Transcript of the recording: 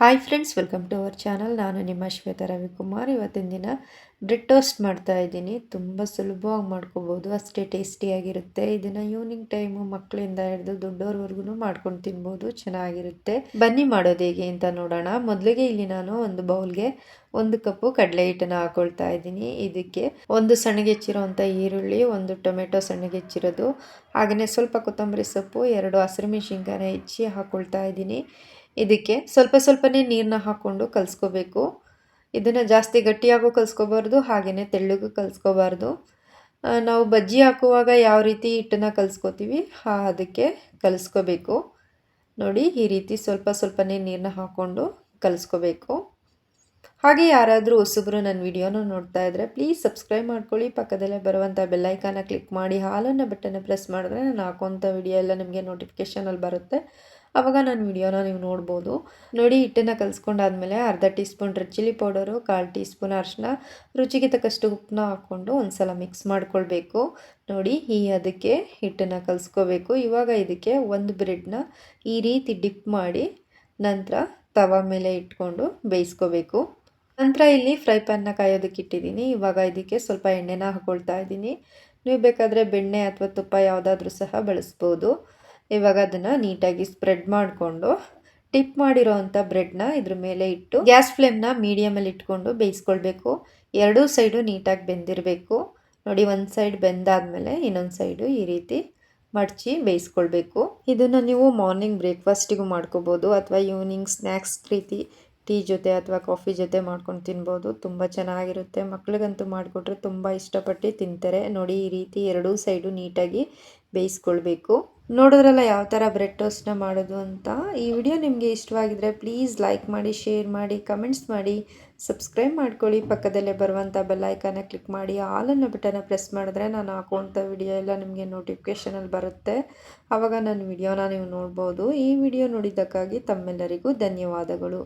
Hi friends welcome to our channel ನಾನು ನಿಮ್ಮ ಶ್ವೇತಾ ರವಿಕುಮಾರ್. ಇವತ್ತಿನ ದಿನ ಬ್ರೆಡ್ ಟೋಸ್ಟ್ ಮಾಡ್ತಾ ಇದ್ದೀನಿ. ತುಂಬ ಸುಲಭವಾಗಿ ಮಾಡ್ಕೋಬೋದು. ಅಷ್ಟೇ ಟೇಸ್ಟಿಯಾಗಿರುತ್ತೆ ಇದನ್ನು ಈವ್ನಿಂಗ್ ಟೈಮು ಮಕ್ಕಳಿಂದ ಹಿಡಿದು ದೊಡ್ಡವ್ರವರೆಗೂ ಮಾಡ್ಕೊಂಡು ತಿನ್ಬೋದು. ಚೆನ್ನಾಗಿರುತ್ತೆ. ಬನ್ನಿ ಮಾಡೋದು ಹೇಗೆ ಅಂತ ನೋಡೋಣ. ಮೊದಲಿಗೆ ಇಲ್ಲಿ ನಾನು ಒಂದು ಬೌಲ್ಗೆ ಒಂದು ಕಪ್ಪು ಕಡಲೆ ಹಿಟ್ಟನ್ನು ಹಾಕೊಳ್ತಾ ಇದ್ದೀನಿ. ಇದಕ್ಕೆ ಒಂದು ಸಣ್ಣಗೆ ಹೆಚ್ಚಿರೋವಂಥ ಈರುಳ್ಳಿ, ಒಂದು ಟೊಮೆಟೊ ಸಣ್ಣಗೆ ಹೆಚ್ಚಿರೋದು ಹಾಗೆಯೇ ಸ್ವಲ್ಪ ಕೊತ್ತಂಬರಿ ಸೊಪ್ಪು, ಎರಡು ಹಸಿರು ಮೆಣಸಿನ್ಕಾಯಿ ಹೆಚ್ಚಿ ಹಾಕ್ಕೊಳ್ತಾ ಇದ್ದೀನಿ. ಇದಕ್ಕೆ ಸ್ವಲ್ಪ ಸ್ವಲ್ಪನೇ ನೀರನ್ನ ಹಾಕ್ಕೊಂಡು ಕಲಿಸ್ಕೋಬೇಕು. ಇದನ್ನು ಜಾಸ್ತಿ ಗಟ್ಟಿಯಾಗೂ ಕಲಿಸ್ಕೋಬಾರ್ದು ಹಾಗೆಯೇ ತೆಳ್ಳಗೂ ಕಲಿಸ್ಕೋಬಾರ್ದು. ನಾವು ಬಜ್ಜಿ ಹಾಕುವಾಗ ಯಾವ ರೀತಿ ಹಿಟ್ಟನ್ನು ಕಲಿಸ್ಕೋತೀವಿ ಅದಕ್ಕೆ ಕಲಿಸ್ಕೋಬೇಕು. ನೋಡಿ, ಈ ರೀತಿ ಸ್ವಲ್ಪ ಸ್ವಲ್ಪನೇ ನೀರನ್ನ ಹಾಕ್ಕೊಂಡು ಕಲಿಸ್ಕೋಬೇಕು. ಹಾಗೆ ಯಾರಾದರೂ ಹೊಸಬ್ರು ನನ್ನ ವಿಡಿಯೋನ ನೋಡ್ತಾ ಇದ್ದರೆ ಪ್ಲೀಸ್ ಸಬ್ಸ್ಕ್ರೈಬ್ ಮಾಡ್ಕೊಳ್ಳಿ. ಪಕ್ಕದಲ್ಲೇ ಬರುವಂಥ ಬೆಲ್ಲೈಕಾನ ಕ್ಲಿಕ್ ಮಾಡಿ, ಹಾಲನ್ನು ಬಟನ್ನ ಪ್ರೆಸ್ ಮಾಡಿದ್ರೆ ನಾನು ಹಾಕುವಂಥ ವಿಡಿಯೋ ಎಲ್ಲ ನಿಮಗೆ ನೋಟಿಫಿಕೇಷನಲ್ಲಿ ಬರುತ್ತೆ. ಆವಾಗ ನಾನು ವಿಡಿಯೋನ ನೀವು ನೋಡ್ಬೋದು. ನೋಡಿ, ಹಿಟ್ಟನ್ನು ಕಲಿಸ್ಕೊಂಡಾದ್ಮೇಲೆ ಅರ್ಧ teaspoon red chilli powder ಕಾಲು ಟೀ ಸ್ಪೂನ್ ಅರಿಶಿನ ರುಚಿಗೆ ತಕ್ಕಷ್ಟು ಉಪ್ಪನ್ನ ಹಾಕ್ಕೊಂಡು ಒಂದು ಸಲ ಮಿಕ್ಸ್ ಮಾಡ್ಕೊಳ್ಬೇಕು. ನೋಡಿ, ಈ ಅದಕ್ಕೆ ಹಿಟ್ಟನ್ನು ಕಲಿಸ್ಕೋಬೇಕು. ಇವಾಗ ಇದಕ್ಕೆ ಒಂದು ಬ್ರೆಡ್ನ ಈ ರೀತಿ ಡಿಪ್ ಮಾಡಿ ನಂತರ ತವ ಮೇಲೆ ಇಟ್ಕೊಂಡು ಬೇಯಿಸ್ಕೋಬೇಕು. ನಂತರ ಇಲ್ಲಿ ಫ್ರೈ ಪ್ಯಾನ್ನ ಕಾಯೋದಕ್ಕೆ ಇಟ್ಟಿದ್ದೀನಿ. ಇವಾಗ ಇದಕ್ಕೆ ಸ್ವಲ್ಪ ಎಣ್ಣೆನ ಹಾಕೊಳ್ತಾ ಇದ್ದೀನಿ. ನೀವು ಬೇಕಾದರೆ ಬೆಣ್ಣೆ ಅಥವಾ ತುಪ್ಪ ಯಾವುದಾದ್ರೂ ಸಹ ಬಳಸ್ಬೋದು. ಇವಾಗ ಅದನ್ನು ನೀಟಾಗಿ ಸ್ಪ್ರೆಡ್ ಮಾಡಿಕೊಂಡು ಟಿಪ್ ಮಾಡಿರೋ ಅಂಥ ಬ್ರೆಡ್ನ ಇದ್ರ ಮೇಲೆ ಇಟ್ಟು ಗ್ಯಾಸ್ ಫ್ಲೇಮ್ನ ಮೀಡಿಯಮಲ್ಲಿ ಇಟ್ಕೊಂಡು ಬೇಯಿಸ್ಕೊಳ್ಬೇಕು. ಎರಡೂ ಸೈಡು ನೀಟಾಗಿ ಬೆಂದಿರಬೇಕು. ನೋಡಿ, ಒಂದು ಸೈಡ್ ಬೆಂದಾದಮೇಲೆ ಇನ್ನೊಂದು ಸೈಡು ಈ ರೀತಿ ಮಡಚಿ ಬೇಯಿಸ್ಕೊಳ್ಬೇಕು. ಇದನ್ನು ನೀವು ಮಾರ್ನಿಂಗ್ ಬ್ರೇಕ್ಫಾಸ್ಟಿಗೂ ಮಾಡ್ಕೋಬೋದು ಅಥವಾ ಈವ್ನಿಂಗ್ ಸ್ನ್ಯಾಕ್ಸ್ ರೀತಿ ಟೀ ಜೊತೆ ಅಥವಾ ಕಾಫಿ ಜೊತೆ ಮಾಡ್ಕೊಂಡು ತಿನ್ಬೋದು. ತುಂಬ ಚೆನ್ನಾಗಿರುತ್ತೆ. ಮಕ್ಳಿಗಂತೂ ಮಾಡಿಕೊಟ್ರೆ ತುಂಬ ಇಷ್ಟಪಟ್ಟು ತಿಂತಾರೆ. ನೋಡಿ, ಈ ರೀತಿ ಎರಡೂ ಸೈಡು ನೀಟಾಗಿ ಬೇಯಿಸ್ಕೊಳ್ಬೇಕು. ನೋಡಿದ್ರಲ್ಲ ಯಾವ ಥರ ಬ್ರೆಡ್ ಟೋಸ್ಟ್ನ ಮಾಡೋದು ಅಂತ? ಈ ವಿಡಿಯೋ ನಿಮಗೆ ಇಷ್ಟವಾಗಿದ್ರೆ ಪ್ಲೀಸ್ ಲೈಕ್ ಮಾಡಿ, ಶೇರ್ ಮಾಡಿ, ಕಮೆಂಟ್ಸ್ ಮಾಡಿ, ಸಬ್ಸ್ಕ್ರೈಬ್ ಮಾಡ್ಕೊಳ್ಳಿ. ಪಕ್ಕದಲ್ಲೇ ಬರುವಂಥ ಬೆಲ್ಲೈಕನ್ನ ಕ್ಲಿಕ್ ಮಾಡಿ. ಆಲನ್ನು ಬಟನ್ನ ಪ್ರೆಸ್ ಮಾಡಿದ್ರೆ ನಾನು ಹಾಕುವಂಥ ವಿಡಿಯೋ ಎಲ್ಲ ನಿಮಗೆ ನೋಟಿಫಿಕೇಷನಲ್ಲಿ ಬರುತ್ತೆ. ಆವಾಗ ನನ್ನ ವಿಡಿಯೋನ ನೀವು ನೋಡ್ಬೋದು. ಈ ವಿಡಿಯೋ ನೋಡಿದ್ದಕ್ಕಾಗಿ ತಮ್ಮೆಲ್ಲರಿಗೂ ಧನ್ಯವಾದಗಳು.